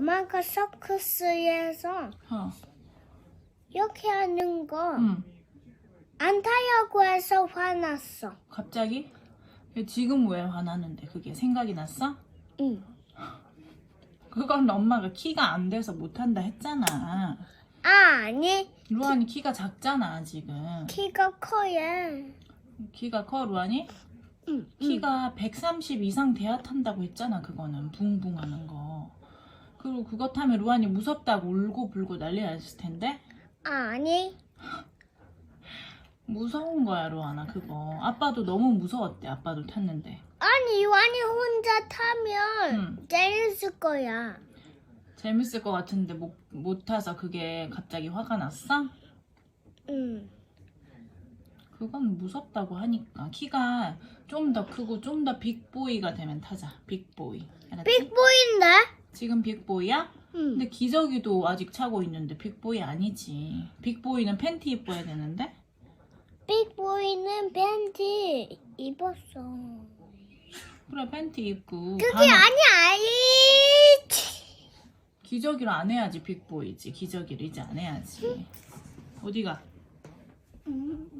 엄마가 서커스에서 어. 이렇게 하는 거안 응. 타려고 해서 화났어. 갑자기? 지금 왜 화나는데 그게 생각이 났어? 응. 그건 엄마가 키가 안 돼서 못한다 했잖아. 아, 아니. 루안이 키 가 작잖아 지금. 키가 커요. 키가 커 루안이? 응. 키가 130 이상 돼야 탄다고 했잖아 그거는 붕붕 하는 거. 그리고 그거 타면 루안이 무섭다고 울고 불고 난리 났을 텐데 아, 아니. 무서운 거야 루안아 그거. 아빠도 너무 무서웠대 아빠도 탔는데. 아니, 이완이 혼자 타면 응. 재밌을 거야. 재밌을 것 같은데 못, 못 타서 그게 갑자기 화가 났어? 응. 그건 무섭다고 하니까 키가 좀 더 크고 좀 더 빅보이가 되면 타자 빅보이 알았지? 빅보이인데? 지금 빅보이야? 응. 근데 기저귀도 아직 차고 있는데 빅보이 아니지 빅보이는 팬티 입어야 되는데 빅보이는 팬티 입었어. 그래 팬티 입고 그게 반은 아니야, 아이. 기저귀를 안 해야지 빅보이지 기저귀를 이제 안 해야지 어디가 음,